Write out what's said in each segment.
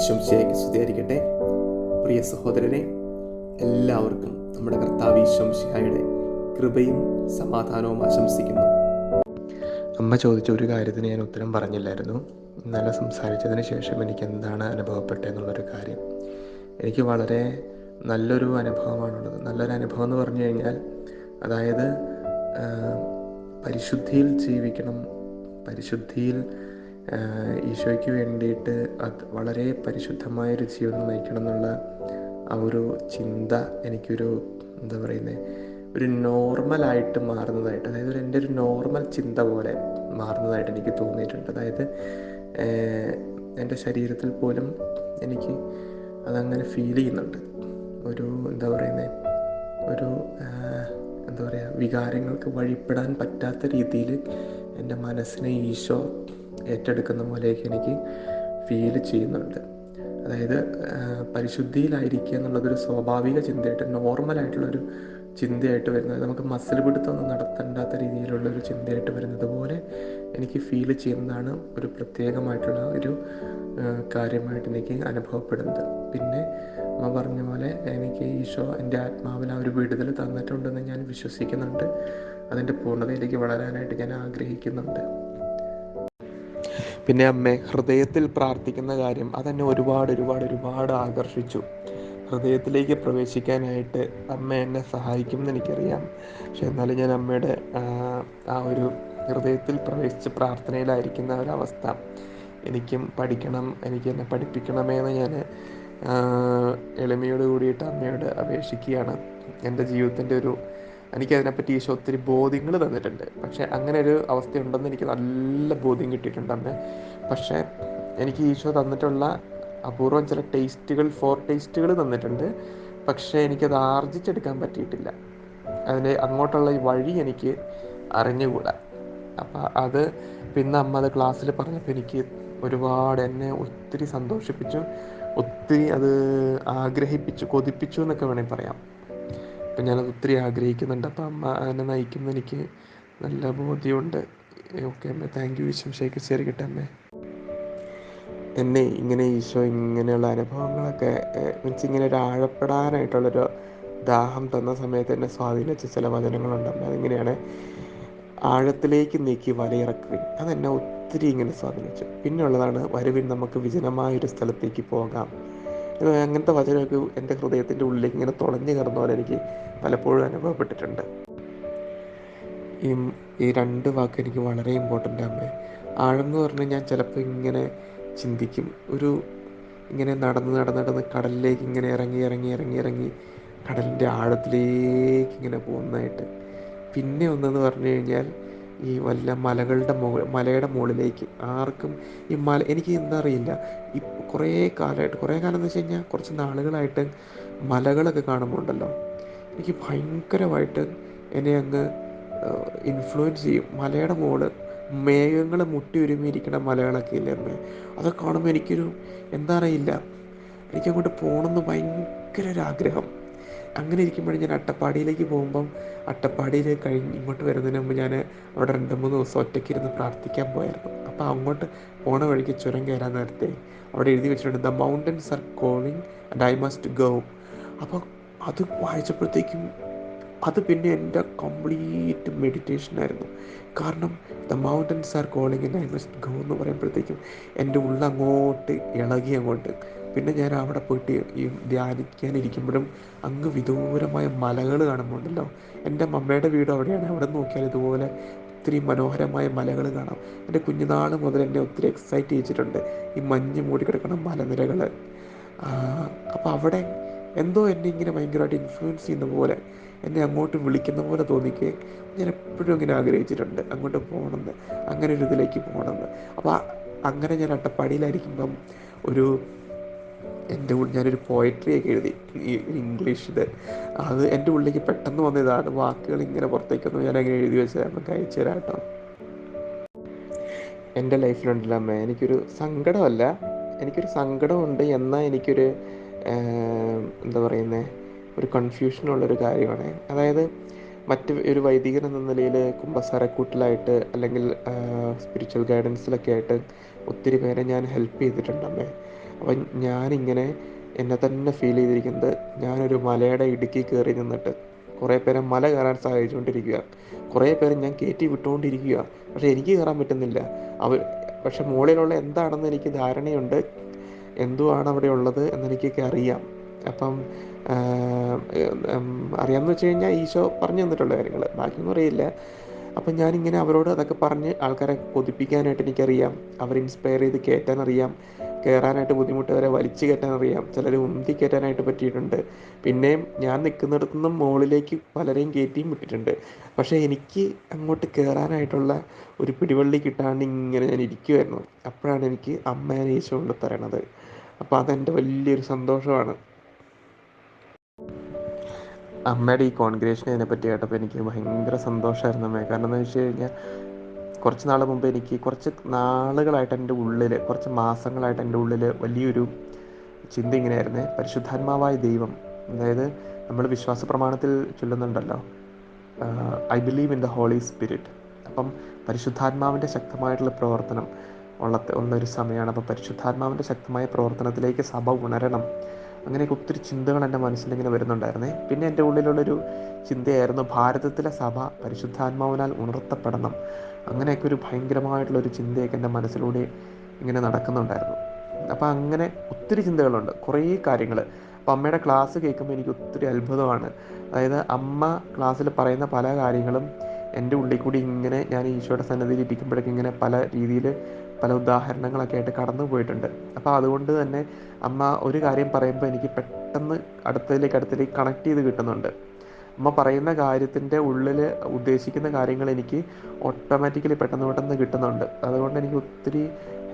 ഈശംശയ്ക്ക് സ്തുതിയായിരിക്കട്ടെ. പ്രിയ സഹോദരനെ എല്ലാവർക്കും നമ്മുടെ കർത്താവ് ഈശംശയുടെ കൃപയും സമാധാനവും ആശംസിക്കുന്നു. അമ്മ ചോദിച്ച ഒരു കാര്യത്തിന് ഞാൻ ഉത്തരം പറഞ്ഞില്ലായിരുന്നു. ഇന്നലെ സംസാരിച്ചതിന് ശേഷം എനിക്ക് എന്താണ് അനുഭവപ്പെട്ടതെന്നുള്ളൊരു കാര്യം. എനിക്ക് വളരെ നല്ലൊരു അനുഭവമാണുള്ളത്. നല്ലൊരു അനുഭവം എന്ന് പറഞ്ഞു കഴിഞ്ഞാൽ അതായത് പരിശുദ്ധിയിൽ ജീവിക്കണം പരിശുദ്ധിയിൽ ഈശോയ്ക്ക് വേണ്ടിയിട്ട് അത് വളരെ പരിശുദ്ധമായൊരു ജീവിതം നയിക്കണം എന്നുള്ള ആ ഒരു ചിന്ത എനിക്കൊരു എന്താ പറയുന്നത് ഒരു നോർമലായിട്ട് മാറുന്നതായിട്ട് അതായത് എന്റെ ഒരു നോർമൽ ചിന്ത പോലെ മാറുന്നതായിട്ട് എനിക്ക് തോന്നിയിട്ടുണ്ട്. അതായത് എന്റെ ശരീരത്തിൽ പോലും എനിക്ക് അതങ്ങനെ ഫീൽ ചെയ്യുന്നുണ്ട്. ഒരു എന്താ പറയുന്നത് ഒരു എന്താ പറയുക വികാരങ്ങൾക്ക് വഴിപ്പെടാൻ പറ്റാത്ത രീതിയിൽ എന്റെ മനസ്സിനെ ഈശോ ഏറ്റെടുക്കുന്ന പോലെയൊക്കെ എനിക്ക് ഫീൽ ചെയ്യുന്നുണ്ട്. അതായത് പരിശുദ്ധിയിലായിരിക്കുക എന്നുള്ളതൊരു സ്വാഭാവിക ചിന്തയായിട്ട് നോർമലായിട്ടുള്ളൊരു ചിന്തയായിട്ട് വരുന്നത് നമുക്ക് മസിൽ പിടുത്തമൊന്നും നടത്തേണ്ടാത്ത രീതിയിലുള്ള ഒരു ചിന്തയായിട്ട് വരുന്നത് പോലെ എനിക്ക് ഫീൽ ചെയ്യുന്നതാണ് ഒരു പ്രത്യേകമായിട്ടുള്ള ഒരു കാര്യമായിട്ട് എനിക്ക് അനുഭവപ്പെടുന്നത്. പിന്നെ അമ്മ പറഞ്ഞ പോലെ എനിക്ക് ഈശോ എന്റെ ആത്മാവിൽ ആ ഒരു വിടുതൽ തന്നിട്ടുണ്ടെന്ന് ഞാൻ വിശ്വസിക്കുന്നുണ്ട്. അതിന്റെ പൂർണതയിലേക്ക് വളരാനായിട്ട് ഞാൻ ആഗ്രഹിക്കുന്നുണ്ട്. പിന്നെ അമ്മേ ഹൃദയത്തിൽ പ്രാർത്ഥിക്കുന്ന കാര്യം അതെന്നെ ഒരുപാട് ഒരുപാട് ഒരുപാട് ആകർഷിച്ചു. ഹൃദയത്തിലേക്ക് പ്രവേശിക്കാനായിട്ട് അമ്മ എന്നെ സഹായിക്കും എന്ന് എനിക്കറിയാം. പക്ഷെ എന്നാലും ഞാൻ അമ്മയുടെ ആ, ഒരു ഹൃദയത്തിൽ പ്രവേശിച്ച് പ്രാർത്ഥനയിലായിരിക്കുന്ന ഒരവസ്ഥ എനിക്കും പഠിക്കണം എനിക്ക് എന്നെ പഠിപ്പിക്കണമേ എന്ന് ഞാൻ എളിമയോട് കൂടിയിട്ട് അമ്മയോട് അപേക്ഷിക്കുകയാണ്. എന്റെ ജീവിതത്തിന്റെ ഒരു എനിക്കതിനെപ്പറ്റി ഈശോ ഒത്തിരി ബോധ്യങ്ങൾ തന്നിട്ടുണ്ട്. പക്ഷേ അങ്ങനെ ഒരു അവസ്ഥ ഉണ്ടെന്ന് എനിക്ക് നല്ല ബോധ്യം കിട്ടിയിട്ടുണ്ട് അമ്മ പക്ഷേ എനിക്ക് ഈശോ തന്നിട്ടുള്ള അപൂർവം ചില ടേസ്റ്റുകൾ ഫോർ ടേസ്റ്റുകൾ തന്നിട്ടുണ്ട്. പക്ഷേ എനിക്കത് ആർജിച്ചെടുക്കാൻ പറ്റിയിട്ടില്ല. അതിന് അങ്ങോട്ടുള്ള വഴി എനിക്ക് അറിഞ്ഞുകൂടാ. അപ്പം അത് പിന്നെ അമ്മ അത് ക്ലാസ്സിൽ പറഞ്ഞപ്പോൾ എനിക്ക് ഒരുപാട് എന്നെ ഒത്തിരി സന്തോഷിപ്പിച്ചു ഒത്തിരി അത് ആഗ്രഹിപ്പിച്ചു കൊതിപ്പിച്ചു എന്നൊക്കെ വേണമെങ്കിൽ പറയാം. അപ്പം ഞാനത് ഒത്തിരി ആഗ്രഹിക്കുന്നുണ്ട്. അപ്പം അമ്മ എന്നെ നയിക്കുന്ന എനിക്ക് നല്ല ബോധ്യമുണ്ട്. ഓക്കെ അമ്മ. താങ്ക് യു വിശംശയ്ക്ക് ചേർക്കട്ടെ അമ്മേ. എന്നെ ഇങ്ങനെ ഈശോ ഇങ്ങനെയുള്ള അനുഭവങ്ങളൊക്കെ മീൻസ് ഇങ്ങനെ ഒരു ആഴപ്പെടാനായിട്ടുള്ളൊരു ദാഹം തന്ന സമയത്ത് എന്നെ സ്വാധീനിച്ച ചില വചനങ്ങളുണ്ട് അമ്മ. അതിങ്ങനെയാണ് ആഴത്തിലേക്ക് നീക്കി വലയിറക്കുവിൻ. അതെന്നെ ഒത്തിരി ഇങ്ങനെ സ്വാധീനിച്ചു. പിന്നെയുള്ളതാണ് വരുവിൻ നമുക്ക് വിജനമായൊരു സ്ഥലത്തേക്ക് പോകാം. അങ്ങനത്തെ വചനമൊക്കെ എന്റെ ഹൃദയത്തിന്റെ ഉള്ളിൽ ഇങ്ങനെ തുളഞ്ഞു കിടന്ന പോലെ എനിക്ക് പലപ്പോഴും അനുഭവപ്പെട്ടിട്ടുണ്ട്. ഈ ഈ രണ്ട് വാക്ക് എനിക്ക് വളരെ ഇമ്പോർട്ടന്റ് ആണ്. ആഴം എന്ന് പറഞ്ഞാൽ ഞാൻ ചിലപ്പോൾ ഇങ്ങനെ ചിന്തിക്കും. ഒരു ഇങ്ങനെ നടന്ന് നടന്ന് നടന്ന് കടലിലേക്ക് ഇങ്ങനെ ഇറങ്ങി ഇറങ്ങി ഇറങ്ങി ഇറങ്ങി കടലിന്റെ ആഴത്തിലേക്ക് ഇങ്ങനെ പോകുന്നതായിട്ട്. പിന്നെ ഒന്നെന്ന് പറഞ്ഞു കഴിഞ്ഞാൽ ഈ വല്ല മലകളുടെ മുകൾ മലയുടെ മുകളിലേക്ക്. ആർക്കും ഈ മല എനിക്ക് എന്താ അറിയില്ല. ഈ കുറേ കാലമായിട്ട് കുറേ കാലം എന്ന് വെച്ച് കഴിഞ്ഞാൽ കുറച്ച് നാളുകളായിട്ട് മലകളൊക്കെ കാണുമ്പോൾ ഉണ്ടല്ലോ എനിക്ക് ഭയങ്കരമായിട്ട് എന്നെ അങ്ങ് ഇൻഫ്ലുവൻസ് ചെയ്യും. മലയുടെ മുകളിൽ മേഘങ്ങൾ മുട്ടി ഒരുമിയിരിക്കുന്ന മലകളൊക്കെ ഇല്ലേ അമ്മേ. അതൊക്കെ കാണുമ്പോൾ എനിക്കൊരു എന്താ അറിയില്ല. എനിക്കങ്ങോട്ട് പോകണമെന്ന് ഭയങ്കര ഒരു ആഗ്രഹം അങ്ങനെ ഇരിക്കുമ്പോഴും ഞാൻ അട്ടപ്പാടിയിലേക്ക് പോകുമ്പം അട്ടപ്പാടിയിൽ കഴിഞ്ഞ് ഇങ്ങോട്ട് വരുന്നതിന് മുമ്പ് ഞാൻ അവിടെ രണ്ട് മൂന്ന് ദിവസം ഒറ്റയ്ക്ക് ഇരുന്ന് പ്രാർത്ഥിക്കാൻ പോയായിരുന്നു. അപ്പോൾ അങ്ങോട്ട് പോണ വഴിക്ക് ചുരം കയറാൻ നേരത്തെ അവിടെ എഴുതി വെച്ചിട്ടുണ്ട് the mountains are calling and I must go അപ്പോൾ അത് വായിച്ചപ്പോഴത്തേക്കും അത് പിന്നെ എന്റെ കംപ്ലീറ്റ് മെഡിറ്റേഷനായിരുന്നു കാരണം the mountains are calling and I must go എന്ന് പറയുമ്പോഴത്തേക്കും എന്റെ ഉള്ളങ്ങോട്ട് ഇളകി അങ്ങോട്ട് പിന്നെ ഞാൻ അവിടെ പോയിട്ട് ഈ ധ്യാനിക്കാനിരിക്കുമ്പോഴും അങ്ങ് വിദൂരമായ മലകൾ കാണുമ്പോണ്ടല്ലോ. എന്റെ മമ്മയുടെ വീട് അവിടെയാണ്. അവിടെ നോക്കിയാൽ ഇതുപോലെ ഒത്തിരി മനോഹരമായ മലകൾ കാണാം. എന്റെ കുഞ്ഞുനാൾ മുതൽ എന്നെ ഒത്തിരി എക്സൈറ്റ് ചെയ്തിട്ടുണ്ട് ഈ മഞ്ഞ് മൂടിക്കിടക്കുന്ന മലനിരകൾ അപ്പോൾ അവിടെ എന്തോ എന്നെ ഇങ്ങനെ ഭയങ്കരമായിട്ട് ഇൻഫ്ലുവൻസ് ചെയ്യുന്ന പോലെ എന്നെ അങ്ങോട്ട് വിളിക്കുന്ന പോലെ തോന്നിക്കേ. ഞാൻ എപ്പോഴും ഇങ്ങനെ ആഗ്രഹിച്ചിട്ടുണ്ട് അങ്ങോട്ട് പോകണമെന്ന് അങ്ങനെ ഒരു ഇതിലേക്ക് പോകണമെന്ന്. അപ്പോൾ അങ്ങനെ ഞാൻ അട്ടപ്പാടിയിലായിരിക്കുമ്പം ഒരു എന്റെ ഉള്ളിൽ ഞാനൊരു പോയട്രി ഒക്കെ എഴുതി. ഈ ഇംഗ്ലീഷിൽ അത് എന്റെ ഉള്ളിലേക്ക് പെട്ടെന്ന് വന്ന ഇതാണ്. വാക്കുകൾ ഇങ്ങനെ പുറത്തേക്കൊന്നും ഞാൻ അങ്ങനെ എഴുതി വെച്ചാൽ നമുക്ക് അയച്ചു തരാം കേട്ടോ എന്റെ ലൈഫിലുണ്ടല്ലോ അമ്മ. എനിക്കൊരു സങ്കടമല്ല. എനിക്കൊരു സങ്കടമുണ്ട് എന്നാൽ എനിക്കൊരു എന്താ പറയുന്നത് ഒരു കൺഫ്യൂഷനുള്ളൊരു കാര്യമാണ്. അതായത് മറ്റ് ഒരു വൈദികൻ എന്ന നിലയിൽ കുമ്പസാരക്കൂട്ടിലായിട്ട് അല്ലെങ്കിൽ സ്പിരിച്വൽ ഗൈഡൻസിലൊക്കെ ആയിട്ട് ഒത്തിരി പേരെ ഞാൻ ഹെൽപ്പ് ചെയ്തിട്ടുണ്ട് അമ്മേ. അപ്പം ഞാനിങ്ങനെ എന്നെ തന്നെ ഫീൽ ചെയ്തിരിക്കുന്നത് ഞാനൊരു മലയുടെ ഇടുക്കി കയറി നിന്നിട്ട്. കുറേ പേരെ മല കയറാൻ സഹായിച്ചുകൊണ്ടിരിക്കുക കുറേ പേരെ ഞാൻ കയറ്റി വിട്ടുകൊണ്ടിരിക്കുക പക്ഷേ എനിക്ക് കയറാൻ പറ്റുന്നില്ല. അവർ പക്ഷെ മുകളിലുള്ള എന്താണെന്ന് എനിക്ക് ധാരണയുണ്ട്. എന്തുവാണ് അവിടെ ഉള്ളത് എന്നെനിക്കൊക്കെ അറിയാം. അപ്പം അറിയാമെന്ന് വെച്ച് കഴിഞ്ഞാൽ ഈശോ പറഞ്ഞു തന്നിട്ടുള്ള കാര്യങ്ങൾ. ബാക്കിയൊന്നും അറിയില്ല. അപ്പം ഞാനിങ്ങനെ അവരോട് അതൊക്കെ പറഞ്ഞ് ആൾക്കാരെ കൊതിപ്പിക്കാനായിട്ട് എനിക്കറിയാം. അവർ ഇൻസ്പയർ ചെയ്ത് കയറ്റാനറിയാം കയറാനായിട്ട് ബുദ്ധിമുട്ട് വരെ വലിച്ചു കയറ്റാൻ അറിയാം ചിലർ ഉന്തി കയറ്റാനായിട്ട് പറ്റിയിട്ടുണ്ട്. പിന്നെയും ഞാൻ നിൽക്കുന്നിടത്തു നിന്നും മുകളിലേക്ക് പലരെയും കയറ്റിയും വിട്ടിട്ടുണ്ട്. പക്ഷേ എനിക്ക് അങ്ങോട്ട് കയറാനായിട്ടുള്ള ഒരു പിടിവള്ളി കിട്ടാണ്ട് ഇങ്ങനെ ഞാൻ ഇരിക്കുമായിരുന്നു അപ്പോഴാണ് എനിക്ക് അമ്മേനെ ഈശോ കൊണ്ട് തരണത്. അപ്പോൾ അതെന്റെ വലിയൊരു സന്തോഷമാണ്. അമ്മയുടെ ഈ കോൺഗ്രേഷൻ ഇതിനെപ്പറ്റി കേട്ടപ്പോൾ എനിക്ക് ഭയങ്കര സന്തോഷമായിരുന്നു അമ്മയെ കാരണം എന്ന് വെച്ച് കഴിഞ്ഞാൽ കുറച്ച് നാൾ മുമ്പ് എനിക്ക് കുറച്ച് നാളുകളായിട്ട് എന്റെ ഉള്ളിൽ കുറച്ച് മാസങ്ങളായിട്ട് എന്റെ ഉള്ളിൽ വലിയൊരു ചിന്ത ഇങ്ങനെയായിരുന്നേ. പരിശുദ്ധാത്മാവായ ദൈവം അതായത് നമ്മൾ വിശ്വാസ പ്രമാണത്തിൽ ചൊല്ലുന്നുണ്ടല്ലോ I believe in the Holy Spirit. അപ്പം പരിശുദ്ധാത്മാവിന്റെ ശക്തമായിട്ടുള്ള പ്രവർത്തനം ഉള്ള ഉള്ളൊരു സമയമാണ്. അപ്പോൾ പരിശുദ്ധാത്മാവിന്റെ ശക്തമായ പ്രവർത്തനത്തിലേക്ക് സഭ ഉണരണം. അങ്ങനെയൊക്കെ ഒത്തിരി ചിന്തകൾ എന്റെ മനസ്സിലിങ്ങനെ വരുന്നുണ്ടായിരുന്നേ. പിന്നെ എന്റെ ഉള്ളിലുള്ളൊരു ചിന്തയായിരുന്നു ഭാരതത്തിലെ സഭ പരിശുദ്ധാത്മാവിനാൽ ഉണർത്തപ്പെടണം. അങ്ങനെയൊക്കെ ഒരു ഭയങ്കരമായിട്ടുള്ളൊരു ചിന്തയൊക്കെ എന്റെ മനസ്സിലൂടെ ഇങ്ങനെ നടക്കുന്നുണ്ടായിരുന്നു. അപ്പോൾ അങ്ങനെ ഒത്തിരി ചിന്തകളുണ്ട് കുറേ കാര്യങ്ങൾ. അപ്പോൾ അമ്മയുടെ ക്ലാസ് കേൾക്കുമ്പോൾ എനിക്ക് ഒത്തിരി അത്ഭുതമാണ്. അതായത് അമ്മ ക്ലാസ്സിൽ പറയുന്ന പല കാര്യങ്ങളും എന്റെ ഉള്ളിൽ കൂടി ഇങ്ങനെ ഞാൻ ഈശോയുടെ സന്നദ്ധിയിൽ ഇരിക്കുമ്പോഴേക്കും ഇങ്ങനെ പല രീതിയിൽ പല ഉദാഹരണങ്ങളൊക്കെ ആയിട്ട് കടന്നു പോയിട്ടുണ്ട്. അപ്പോൾ അതുകൊണ്ട് തന്നെ അമ്മ ഒരു കാര്യം പറയുമ്പോൾ എനിക്ക് പെട്ടെന്ന് അടുത്തതിലേക്ക് അടുത്തതിലേക്ക് കണക്ട് ചെയ്ത് കിട്ടുന്നുണ്ട്. അമ്മ പറയുന്ന കാര്യത്തിന്റെ ഉള്ളിൽ ഉദ്ദേശിക്കുന്ന കാര്യങ്ങൾ എനിക്ക് ഓട്ടോമാറ്റിക്കലി പെട്ടെന്ന് പെട്ടെന്ന് കിട്ടുന്നുണ്ട്. അതുകൊണ്ട് എനിക്ക് ഒത്തിരി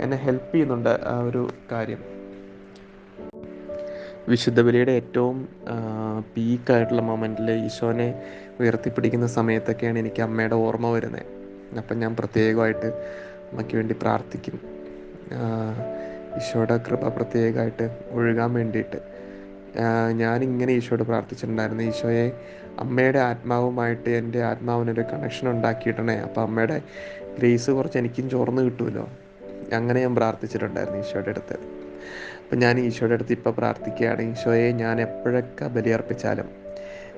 എന്നെ ഹെൽപ്പ് ചെയ്യുന്നുണ്ട് ആ ഒരു കാര്യം. വിശുദ്ധ ബലിയുടെ ഏറ്റവും പീക്കായിട്ടുള്ള മൊമെന്റിൽ ഈശോനെ ഉയർത്തിപ്പിടിക്കുന്ന സമയത്തൊക്കെയാണ് എനിക്ക് അമ്മയുടെ ഓർമ്മ വരുന്നത് അപ്പം ഞാൻ പ്രത്യേകമായിട്ട് അമ്മയ്ക്ക് വേണ്ടി പ്രാർത്ഥിക്കും. ഈശോയുടെ കൃപ പ്രത്യേകമായിട്ട് ഒഴുകാൻ വേണ്ടിയിട്ട്. ഞാനിങ്ങനെ ഈശോയോട് പ്രാർത്ഥിച്ചിട്ടുണ്ടായിരുന്നു ഈശോയെ അമ്മയുടെ ആത്മാവുമായിട്ട് എന്റെ ആത്മാവിനൊരു കണക്ഷൻ ഉണ്ടാക്കിയിട്ടണേ. അപ്പോൾ അമ്മയുടെ ഗ്രേസ് കുറച്ച് എനിക്കും ചോർന്ന് കിട്ടുമല്ലോ. അങ്ങനെ ഞാൻ പ്രാർത്ഥിച്ചിട്ടുണ്ടായിരുന്നു ഈശോയുടെ അടുത്ത്. അപ്പം ഞാൻ ഈശോയുടെ അടുത്ത് ഇപ്പോൾ പ്രാർത്ഥിക്കുകയാണ് ഈശോയെ ഞാൻ എപ്പോഴൊക്കെ ബലിയർപ്പിച്ചാലും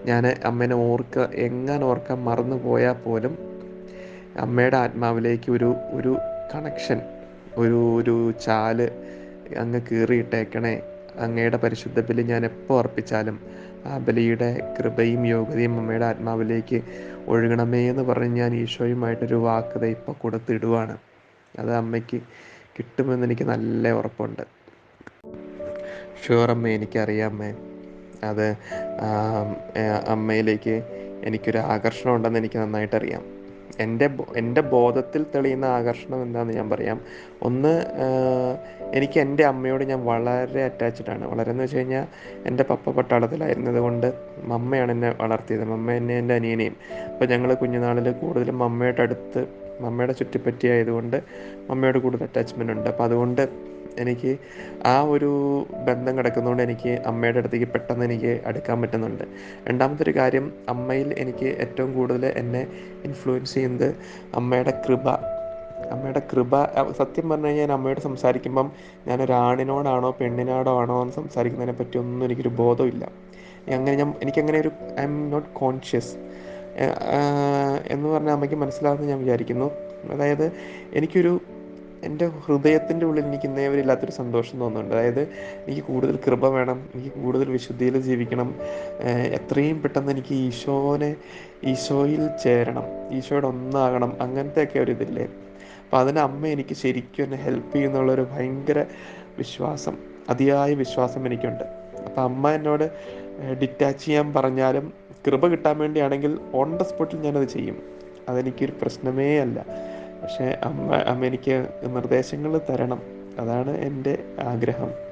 ഞാൻ അമ്മേനെ ഓർക്ക എങ്ങനെ ഓർക്കാൻ മറന്നു പോയാൽ പോലും അമ്മയുടെ ആത്മാവിലേക്ക് ഒരു ഒരു കണക്ഷൻ ഒരു ഒരു ചാൽ അങ്ങ് കീറിയിട്ടേക്കണേ. അങ്ങയുടെ പരിശുദ്ധ ബലി ഞാൻ എപ്പോൾ അർപ്പിച്ചാലും ആ ബലിയുടെ കൃപയും യോഗ്യതയും അമ്മയുടെ ആത്മാവിലേക്ക് ഒഴുകണമേ എന്ന് പറഞ്ഞ് ഞാൻ ഈശോയുമായിട്ടൊരു വാക്കത ഇപ്പോൾ കൊടുത്തിടുവാണ്. അത് അമ്മയ്ക്ക് കിട്ടുമെന്ന് എനിക്ക് നല്ല ഉറപ്പുണ്ട്. ഷുവർ അമ്മ എനിക്കറിയാം അമ്മേ. അത് അമ്മയിലേക്ക് എനിക്കൊരു ആകർഷണം ഉണ്ടെന്ന് എനിക്ക് നന്നായിട്ട് അറിയാം എന്റെ എന്റെ ബോധത്തിൽ തെളിയുന്ന ആകർഷണം എന്താണെന്ന് ഞാൻ പറയാം. ഒന്ന് എനിക്ക് എന്റെ അമ്മയോട് ഞാൻ വളരെ അറ്റാച്ച്ഡ് ആണ്. വളരെ എന്ന് വെച്ച് കഴിഞ്ഞാൽ എന്റെ പപ്പ പട്ടാളത്തിലായിരുന്നത് കൊണ്ട് മമ്മയാണ് എന്നെ വളർത്തിയത്. മമ്മ എന്നെ എന്റെ അനിയനെയും. അപ്പോൾ ഞങ്ങൾ കുഞ്ഞുനാളിൽ കൂടുതലും മമ്മയുടെ അടുത്ത് മമ്മയുടെ ചുറ്റിപ്പറ്റി ആയതുകൊണ്ട് മമ്മയോട് കൂടുതൽ അറ്റാച്ച്മെന്റ് ഉണ്ട്. അപ്പോൾ അതുകൊണ്ട് എനിക്ക് ആ ഒരു ബന്ധം കിടക്കുന്നതുകൊണ്ട് എനിക്ക് അമ്മയുടെ അടുത്തേക്ക് പെട്ടെന്ന് എനിക്ക് അടുക്കാൻ പറ്റുന്നുണ്ട്. രണ്ടാമത്തെ ഒരു കാര്യം അമ്മയിൽ എനിക്ക് ഏറ്റവും കൂടുതൽ എന്നെ ഇൻഫ്ലുവൻസ് ചെയ്യുന്നത് അമ്മയുടെ കൃപ. അമ്മയുടെ കൃപ സത്യം പറഞ്ഞു കഴിഞ്ഞാൽ അമ്മയോട് സംസാരിക്കുമ്പം ഞാൻ പെണ്ണിനോടോ ആണോ എന്ന് സംസാരിക്കുന്നതിനെ പറ്റി ഒന്നും എനിക്കൊരു ബോധമില്ല അങ്ങനെ ഞാൻ എനിക്കങ്ങനെ ഒരു ഐ എം നോട്ട് കോൺഷ്യസ്. എന്ന് പറഞ്ഞാൽ അമ്മയ്ക്ക് മനസ്സിലാവുമെന്ന് ഞാൻ വിചാരിക്കുന്നു. അതായത് എനിക്കൊരു എന്റെ ഹൃദയത്തിന്റെ ഉള്ളിൽ എനിക്ക് ഇന്നേ സന്തോഷം തോന്നുന്നുണ്ട്. അതായത് എനിക്ക് കൂടുതൽ കൃപ വേണം എനിക്ക് കൂടുതൽ വിശുദ്ധിയിൽ ജീവിക്കണം എത്രയും പെട്ടെന്ന് എനിക്ക് ഈശോനെ ഈശോയിൽ ചേരണം ഈശോയുടെ ഒന്നാകണം അങ്ങനത്തെ ഒക്കെ ഒരു ഇതില്ലേ. അപ്പോൾ അതിന് അമ്മ എനിക്ക് ശരിക്കും എന്നെ ഹെൽപ്പ് ചെയ്യുന്നുള്ളൊരു ഭയങ്കര വിശ്വാസം അതിയായ വിശ്വാസം എനിക്കുണ്ട്. അപ്പം അമ്മ എന്നോട് ഡിറ്റാച്ച് ചെയ്യാൻ പറഞ്ഞാലും കൃപ കിട്ടാൻ വേണ്ടിയാണെങ്കിൽ ഓൺ ദ സ്പോട്ടിൽ ഞാനത് ചെയ്യും. അതെനിക്കൊരു പ്രശ്നമേ അല്ല. പക്ഷേ അമ്മ അമ്മ എനിക്ക് നിർദ്ദേശങ്ങൾ തരണം. അതാണ് എന്റെ ആഗ്രഹം.